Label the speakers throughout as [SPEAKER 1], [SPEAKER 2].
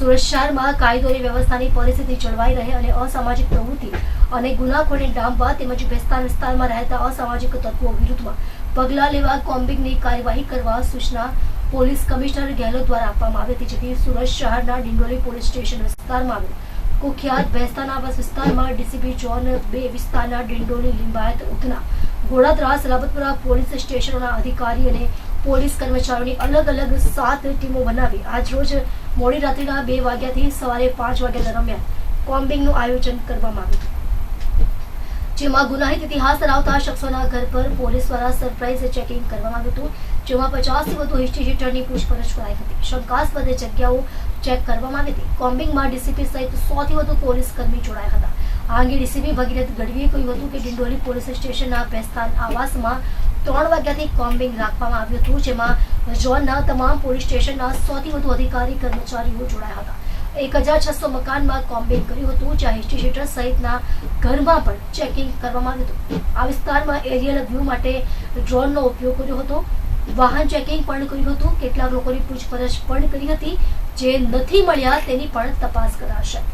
[SPEAKER 1] સુરત શહેરમાં કાયદો અને વ્યવસ્થાની પરિસ્થિતિ જળવાઈ રહે અને અસામાજિક પ્રવૃત્તિ અને ગુનાખોરને ડામવા તેમજ ભેસ્તાન વિસ્તારમાં રહેતા અસામાજિક તત્વો વિરુદ્ધમાં પગલાં લેવા કોમ્બિંગની કાર્યવાહી કરવા સૂચના પોલીસ કમિશનર ગેહલોત દ્વારા આપવામાં આવી હતી, જેથી સુરત શહેરના ડિંડોલી પોલીસ સ્ટેશન વિસ્તારમાં કુખ્યાત ભેસ્તાના આવાસ વિસ્તારમાં ડીસીપી જોન બે વિસ્તારના ડિંડોલી લિંબાયત ઉધના ઘોડાદરા સલાબતપુરા પોલીસ સ્ટેશનના અધિકારી અને પોલીસ કર્મચારીઓની અલગ અલગ સાત ટીમો બનાવી આજરોજ મોડી રાત્રિના બે વાગ્યાથી સવારે પાંચ વાગ્યા દરમિયાન કોમ્બિંગનું આયોજન કરવામાં આવ્યું જેમાં ગુનાહિત ઇતિહાસ ધરાવતા શખ્સોના ઘર પર પોલીસ દ્વારા સરપ્રાઇઝ ચેકિંગ કરવામાં આવ્યું હતું, જેમાં પચાસથી વધુ હિસ્ટ્રી શીટરની પૂછપરછ કરાઈ હતી. શંકાસ્પદ જગ્યાઓ ચેક કરવામાં આવી હતી. કોમ્બિંગમાં ડીસીપી સહિત સોથી વધુ પોલીસ કર્મી જોડાયા હતા. આ અંગે ડીસીપી ભગીરથ ગઢવીએ કહ્યું હતું કે ડિંડોલી પોલીસ સ્ટેશનના બેસ્તાન આવાસમાં ત્રણ વાગ્યાથી કોમ્બિંગ રાખવામાં આવ્યું હતું, જેમાં ઝોનના તમામ પોલીસ સ્ટેશનના સોથી વધુ અધિકારી, કર્મચારીઓ જોડાયા હતા. એક હજાર છસો મકાનમાં કોમ્બિંગ કર્યું હતું, જ્યાં હિસ્ટ્રી શીટર સહિતના ઘરમાં પણ ચેકિંગ કરવામાં આવ્યું હતું. આ વિસ્તારમાં એરિયલ વ્યૂ માટે ડ્રોનનો ઉપયોગ કર્યો હતો. વાહન ચેકિંગ પણ કર્યું હતું. કેટલાક લોકોની પૂછપરછ પણ કરી હતી. જે નથી મળ્યા તેની પણ તપાસ કરાશે.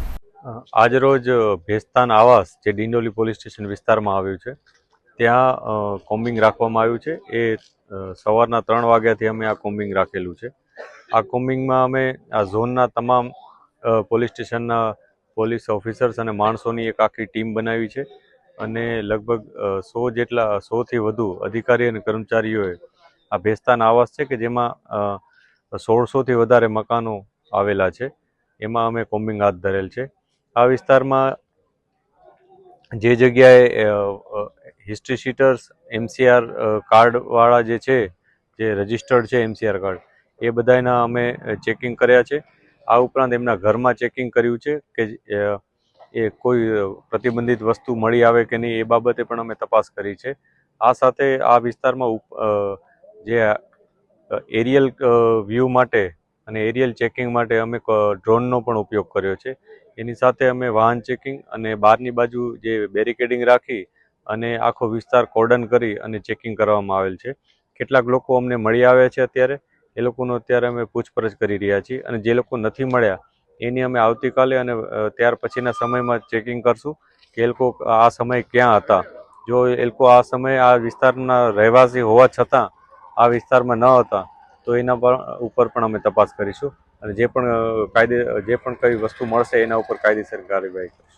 [SPEAKER 2] આજરોજ ભેસ્તાન આવાસ, જે ડિંડોલી પોલીસ સ્ટેશન વિસ્તારમાં આવ્યું છે ત્યાં કોમ્બિંગ રાખવામાં આવ્યું છે. એ સવારના ત્રણ વાગ્યાથી અમે આ કોમ્બિંગ રાખેલું છે. આ કોમ્બિંગમાં અમે આ ઝોનના તમામ પોલીસ સ્ટેશનના પોલીસ ઓફિસર્સ અને માણસોની એક આખી ટીમ બનાવી છે અને લગભગ સો જેટલા, સોથી વધુ અધિકારી અને કર્મચારીઓએ આ ભેસ્તાન આવાસ છે કે જેમાં સોળસોથી વધારે મકાનો આવેલા છે. એમાં અમે કોમ્બિંગ હાથ ધરેલ છે. આ વિસ્તારમાં જે જગ્યાએ હિસ્ટ્રી શીટર્સ એમસીઆર કાર્ડવાળા જે છે, જે રજિસ્ટર્ડ છે એમસીઆર કાર્ડ એ બધાના અમે ચેકિંગ કર્યા છે. આ ઉપરાંત એમના ઘરમાં ચેકિંગ કર્યું છે કે એ કોઈ પ્રતિબંધિત વસ્તુ મળી આવે કે નહીં એ બાબતે પણ અમે તપાસ કરી છે. આ સાથે આ વિસ્તારમાં જે એરિયલ વ્યૂ માટે અને એરિયલ ચેકિંગ માટે અમે ડ્રોનનો પણ ઉપયોગ કર્યો છે. એની સાથે અમે વાહન ચેકિંગ અને બહારની બાજુ જે બેરિકેડિંગ રાખી અને આખો વિસ્તાર કોર્ડન કરી અને ચેકિંગ કરવામાં આવેલ છે. કેટલાક લોકો અમને મળી આવ્યા છે અત્યારે. એ લોકોનો અત્યારે અમે પૂછપરછ કરી રહ્યા છીએ અને જે લોકો નથી મળ્યા, એની અમે આવતીકાલે અને ત્યાર પછીના સમયમાં ચેકિંગ કરશું કે એ લોકો આ સમય ક્યાં હતા. જો એ લોકો આ સમયે આ વિસ્તારના રહેવાસી હોવા છતાં આ વિસ્તારમાં ન હતા, તો એના પર, ઉપર પણ અમે તપાસ કરીશું અને જે પણ કાયદે, જે પણ કઈ વસ્તુ મળશે એના ઉપર કાયદેસર કાર્યવાહી કરીશું.